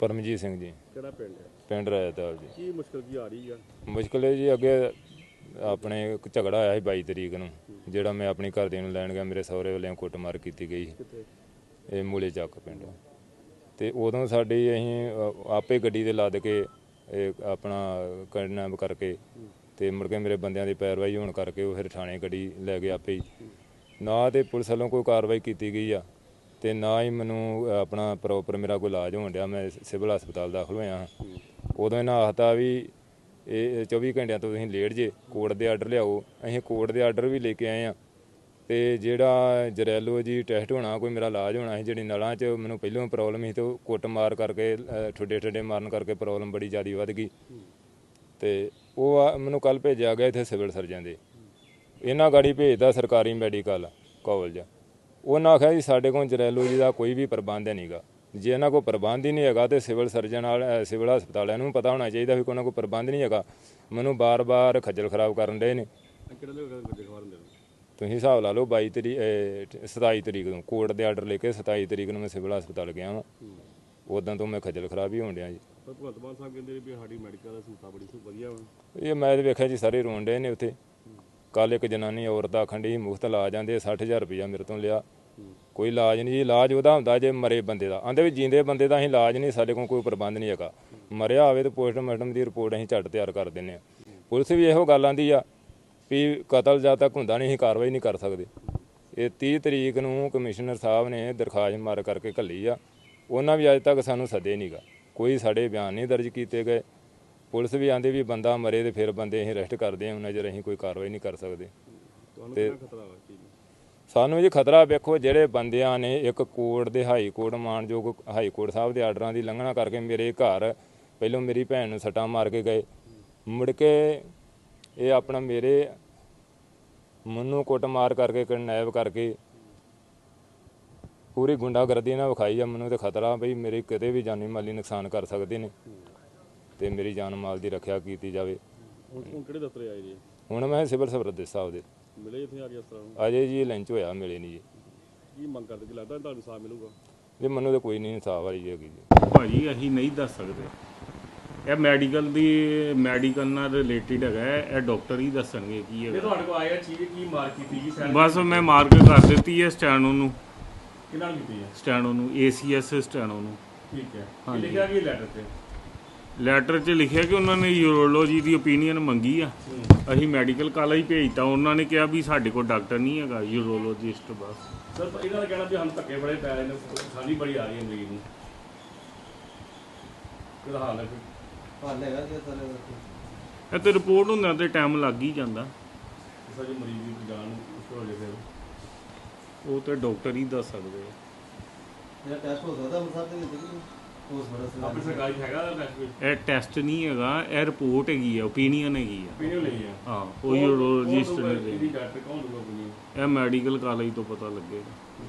ਪਰਮਜੀਤ ਸਿੰਘ ਜੀ। ਕਿਹੜਾ ਪਿੰਡ ਹੈ? ਪਿੰਡ ਰਾਇਤਾਲ ਜੀ। ਕੀ ਮੁਸ਼ਕਲ ਕੀ ਆ ਰਹੀ ਆ? ਮੁਸ਼ਕਲ ਹੈ ਜੀ ਅੱਗੇ ਆਪਣੇ ਇੱਕ ਝਗੜਾ ਆਇਆ ਸੀ 22 ਤਰੀਕ ਨੂੰ ਜਿਹੜਾ ਮੈਂ ਆਪਣੀ ਘਰ ਦੇ ਨੂੰ ਲੈਣ ਗਿਆ ਮੇਰੇ ਸਹੁਰੇ ਵੱਲੋਂ ਕੁੱਟਮਾਰ ਕੀਤੀ ਗਈ ਇਹ ਮੂਲੇ ਚੱਕ ਪਿੰਡ। ਤੇ ਉਦੋਂ ਸਾਡੀ ਅਸੀਂ ਆਪੇ ਗੱਡੀ ਦੇ ਲੱਦ ਕੇ ਇਹ ਆਪਣਾ ਕਿਡਨੈਪ ਕਰਕੇ ਤੇ ਮੁੜ ਕੇ ਮੇਰੇ ਬੰਦਿਆਂ ਦੀ ਪੈਰਵਾਈ ਹੋਣ ਕਰਕੇ ਉਹ ਫਿਰ ਥਾਣੇ ਗੱਡੀ ਲੈ ਗਏ ਆਪੇ ਨਾ ਤੇ ਪੁਲਿਸ ਵੱਲੋਂ ਕੋਈ ਕਾਰਵਾਈ ਕੀਤੀ ਗਈ ਆ। ਤੇ ਨਾ ਹੀ ਮੈਨੂੰ ਆਪਣਾ ਪ੍ਰੋਪਰ ਮੇਰਾ ਕੋਈ ਇਲਾਜ ਹੋਣ ਡਿਆ ਮੈਂ ਸਿਵਲ ਹਸਪਤਾਲ ਦਾਖਲ ਹੋਇਆ ਹਾਂ। ਉਦੋਂ ਇਹਨਾਂ ਆਖਤਾ ਵੀ ਇਹ 24 ਘੰਟਿਆਂ ਤੋਂ ਤੁਸੀਂ ਲੇਟ ਜੇ ਕੋਰਟ ਦੇ ਆਰਡਰ ਲਿਆਓ। ਅਸੀਂ ਕੋਰਟ ਦੇ ਆਰਡਰ ਵੀ ਲੈ ਕੇ ਆਏ ਆ ਤੇ ਜਿਹੜਾ ਜਰੈਲੋ ਜੀ ਟੈਸਟ ਹੋਣਾ ਕੋਈ ਮੇਰਾ ਇਲਾਜ ਹੋਣਾ ਸੀ ਜਿਹੜੀ ਨਲਾਂ 'ਚ ਮੈਨੂੰ ਪਹਿਲਾਂ ਪ੍ਰੋਬਲਮ ਸੀ ਤੇ ਉਹ ਕੁੱਟ ਮਾਰ ਕਰਕੇ ਠੁੱਡੇ ਠੁੱਡੇ ਮਾਰਨ ਕਰਕੇ ਪ੍ਰੋਬਲਮ ਬੜੀ ਜ਼ਿਆਦਾ ਵੱਧ ਗਈ। ਤੇ ਉਹ ਮੈਨੂੰ ਕੱਲ ਭੇਜਿਆ ਗਿਆ ਇੱਥੇ ਸਿਵਲ ਸਰਜਨ ਦੇ। ਇਹਨਾਂ ਗਾੜੀ ਭੇਜਦਾ ਸਰਕਾਰੀ ਮੈਡੀਕਲ ਕਾਲਜ ਉਹਨਾਂ ਆਖਿਆ ਜੀ ਸਾਡੇ ਕੋਲ ਜਰੈਲੋ ਜੀ ਦਾ ਕੋਈ ਵੀ ਪ੍ਰਬੰਧ ਨਹੀਂਗਾ ਜੇ ਇਹਨਾਂ ਕੋਲ ਪ੍ਰਬੰਧ ਹੀ ਨਹੀਂ ਹੈਗਾ ਤੇ ਸਿਵਲ ਸਰਜਨ ਵਾਲ ਸਿਵਲ ਹਸਪਤਾਲ ਵਾਲਿਆਂ ਨੂੰ ਪਤਾ ਹੋਣਾ ਚਾਹੀਦਾ ਵੀ ਕੋਈ ਉਹਨਾਂ ਕੋਲ ਪ੍ਰਬੰਧ ਨਹੀਂ ਹੈਗਾ। ਮੈਨੂੰ ਬਾਰ-ਬਾਰ ਖੱਜਲ ਖਰਾਬ ਕਰਨ ਦੇ ਨੇ। ਤੁਸੀਂ ਹਿਸਾਬ ਲਾ ਲਓ 22 ਤਰੀਕ 27 ਤਰੀਕ ਨੂੰ ਕੋਰਟ ਦੇ ਆਰਡਰ ਲੈ ਕੇ 27 ਤਰੀਕ ਨੂੰ ਮੈਂ ਸਿਵਲ ਹਸਪਤਾਲ ਗਿਆ ਵਾਂ। ਉਦੋਂ ਤੋਂ ਮੈਂ ਖੱਜਲ ਖਰਾਬ ਹੀ ਹੋਣ ਡਿਆ ਜੀ। ਭਗਵੰਤ ਮਾਨ ਸਾਹਿਬ ਕਹਿੰਦੇ ਨੇ ਵੀ ਸਾਡੀ ਮੈਡੀਕਲ ਦਾ ਸਹੂਲਤਾਂ ਬੜੀ ਸੁ- ਵਧੀਆ ਵਾ। ਇਹ ਮੈਂ ਤੇ ਵੇਖਿਆ ਜੀ ਸਾਰੇ ਰੋਣ ਡਏ ਨੇ ਉੱਥੇ। ਕੱਲ ਇੱਕ ਜਨਾਨੀ ਔਰਤ ਆਖਣ ਡਈ ਮੁਫਤ ਲਾ ਜਾਂਦੇ 60000 ਰੁਪਇਆ ਮੇਰੇ ਤੋਂ ਲਿਆ। ਕੋਈ ਇਲਾਜ ਨਹੀਂ ਜੀ ਇਲਾਜ ਉਹਦਾ ਹੁੰਦਾ ਜੇ ਮਰੇ ਬੰਦੇ ਦਾ। ਆਂਦੇ ਵੀ ਜਿੰਦੇ ਬੰਦੇ ਦਾ ਅਸੀਂ ਇਲਾਜ ਨਹੀਂ ਸਾਡੇ ਕੋਲ ਕੋਈ ਪ੍ਰਬੰਧ ਨਹੀਂ ਹੈਗਾ। ਮਰਿਆ ਹੋਵੇ ਤੇ ਪੋਸਟਮਾਰਟਮ ਦੀ ਰਿਪੋਰਟ ਅਸੀਂ ਝੱਟ ਤਿਆਰ ਕਰ ਦਿੰਨੇ ਆ ਪੁਲਿਸ ਵੀ ਇਹੋ ਗੱਲ ਆਂਦੀ ਆ ਵੀ ਕਤਲ ਜਦ ਤੱਕ ਹੁੰਦਾ ਨਹੀਂ ਅਸੀਂ ਕਾਰਵਾਈ ਨਹੀਂ ਕਰ ਸਕਦੇ। ਇਹ 30 ਤਰੀਕ ਨੂੰ ਕਮਿਸ਼ਨਰ ਸਾਹਿਬ ਨੇ ਦਰਖਾਸਤ ਮਾਰ ਕਰਕੇ ਘੱਲੀ ਆ। ਉਹਨਾਂ ਵੀ ਅੱਜ ਤੱਕ ਸਾਨੂੰ ਸੱਦੇ ਨਹੀਂਗਾ ਕੋਈ ਸਾਡੇ ਬਿਆਨ ਨਹੀਂ ਦਰਜ ਕੀਤੇ ਗਏ। ਪੁਲਿਸ ਵੀ ਆਂਦੇ ਵੀ ਬੰਦਾ ਮਰੇ ਤੇ ਫਿਰ ਬੰਦੇ ਅਸੀਂ ਅਰੈਸਟ ਕਰਦੇ ਹਾਂ ਉਹਨਾਂ ਚਿਰ ਅਸੀਂ ਕੋਈ ਕਾਰਵਾਈ ਨਹੀਂ ਕਰ ਸਕਦੇ। ਤੁਹਾਨੂੰ ਸਾਨੂੰ ਜੀ ਖਤਰਾ ਵੇਖੋ ਜਿਹੜੇ ਬੰਦਿਆਂ ਨੇ ਇੱਕ ਕੋਰਟ ਦੇ ਹਾਈ ਕੋਰਟ ਮਾਨਯੋਗ ਹਾਈ ਕੋਰਟ ਸਾਹਿਬ ਦੇ ਆਰਡਰਾਂ ਦੀ ਲੰਘਣਾ ਕਰਕੇ ਮੇਰੇ ਘਰ ਪਹਿਲਾਂ ਮੇਰੀ ਭੈਣ ਨੂੰ ਸੱਟਾਂ ਮਾਰ ਕੇ ਗਏ। ਮੁੜ ਕੇ ਇਹ ਆਪਣਾ ਮੇਰੇ ਮਨੂੰ ਕੁੱਟ ਮਾਰ ਕਰਕੇ ਕਿਡਨੈਪ ਕਰਕੇ ਪੂਰੀ ਗੁੰਡਾਗਰਦੀ ਨਾਲ ਵਿਖਾਈ ਆ ਮੈਨੂੰ ਤੇ ਖਤਰਾ ਬਈ ਮੇਰੇ ਕਿਤੇ ਵੀ ਜਾਨੀ ਮਾਲੀ ਨੁਕਸਾਨ ਕਰ ਸਕਦੇ ਨੇ ਤੇ ਮੇਰੀ ਜਾਨ ਮਾਲ ਦੀ ਰੱਖਿਆ ਕੀਤੀ ਜਾਵੇ। ਹੁਣ ਹੁਣ ਕਿਹੜੇ ਦਫ਼ਤਰ ਆਏ ਜੀ? ਹੁਣ ਮੈਂ ਸਿਵਲ ਸਰਵਿਸ ਸਾਹਿਬ ਦੇ। ਮਿਲੇ ਇੱਥੇ ਆ ਕੇ ਇਸ ਤਰ੍ਹਾਂ? ਨੂੰ ਅਜੇ ਜੀ ਲੰਚ ਹੋਇਆ ਮਿਲੇ ਨਹੀਂ ਜੀ। ਕੀ ਮੰਗ ਕਰਦੇ? ਕਿ ਲੱਗਦਾ ਤੁਹਾਨੂੰ ਸਾਥ ਮਿਲੂਗਾ? ਜੇ ਮੈਨੂੰ ਤਾਂ ਕੋਈ ਨਹੀਂ ਇਨਸਾਫ ਵਾਲੀ ਹੈਗੀ ਜੀ। ਭਾਜੀ ਅਸੀਂ ਨਹੀਂ ਦੱਸ ਸਕਦੇ। ਇਹ ਮੈਡੀਕਲ ਦੀ ਮੈਡੀਕਲ ਨਾਲ ਰਿਲੇਟਡ ਹੈਗਾ ਹੈ, ਇਹ ਡਾਕਟਰ ਹੀ ਦੱਸਣਗੇ ਕੀ ਹੈਗਾ। ਤੁਹਾਡੇ ਕੋਲ ਆਇਆ ਚੀਜ਼ ਕੀ ਮਾਰ ਕੀਤੀ ਜੀ ਸੈਲ? ਬਸ ਮੈਂ ਮਾਰਕ ਕਰ ਦਿੱਤੀ ਹੈ ਸਟੈਨੋ ਨੂੰ। ਕਿਹਨਾਂ ਕੀਤੀ ਹੈ? ਸਟੈਨੋ ਨੂੰ ਏਸੀਐਸ ਸਟੈਨੋ ਨੂੰ। ਠੀਕ ਹੈ। ਕੀ ਲਿਖਿਆ ਕੀ ਲੈਟਰ ਤੇ? ਲੈਟਰ 'ਚ ਲਿਖਿਆ ਕਿ ਉਹਨਾਂ ਨੇ ਯੂਰੋਲੋਜੀ ਦੀ ਓਪੀਨੀਅਨ ਮੰਗੀ ਆ। ਅਸੀਂ ਮੈਡੀਕਲ ਕਾਲਜ ਭੇਜਤਾ ਉਹਨਾਂ ਨੇ ਕਿਹਾ ਵੀ ਸਾਡੇ ਕੋਲ ਡਾਕਟਰ ਨਹੀਂ ਹੈਗਾ ਯੂਰੋਲੋਜਿਸਟ ਬਸ। ਸਰ ਇਹਨਾਂ ਦਾ ਕਹਿਣਾ ਵੀ ਸਾਨੂੰ ਧੱਕੇ ਬੜੇ ਪੈ ਰਹੇ ਨੇ ਸਾਡੀ ਬੜੀ ਆ ਰਹੀ ਹੈ ਮਰੀਜ਼ ਨੂੰ। ਕਿਹਦਾ ਹਾਲ ਹੈ ਫਿਰ? ਇਹ ਤੇ ਰਿਪੋਰਟ ਹੁੰਦਿਆਂ ਤੇ ਟਾਈਮ ਲੱਗ ਹੀ ਜਾਂਦਾ। ਕਿਸੇ ਜੋ ਮਰੀਜ਼ ਦੀ ਜਾਨ ਹੋ ਜਾਏ ਫਿਰ? ਉਹ ਤੇ ਡਾਕਟਰ ਹੀ ਦੱਸ ਸਕਦੇ ਆ। ਮੇਰਾ ਟੈਸਟ ਹੋ ਸਕਦਾ ਅੰਮ੍ਰਿਤਸਰ ਦੇ ਬੜਾ ਆਪਣੀ ਸਰਕਾਰੀ 'ਚ ਹੈਗਾ ਦਾ ਟੈਸਟ ਕੋਈ ਇਹ ਟੈਸਟ ਨਹੀਂ ਹੈਗਾ ਇਹ ਰਿਪੋਰਟ ਹੈਗੀ ਆ ਓਪੀਨੀਅਨ ਹੈਗੀ ਆ opinion ਲਈ ਹੈ ਹਾਂ ਉਹ ਯੂਰੋਲੋਜਿਸਟ ਨੇ। ਡਾਕਟਰ ਕੌਣ ਦੂਗਾ? ਇਹ ਮੈਡੀਕਲ ਕਾਲਜ ਤੋਂ ਪਤਾ ਲੱਗੇਗਾ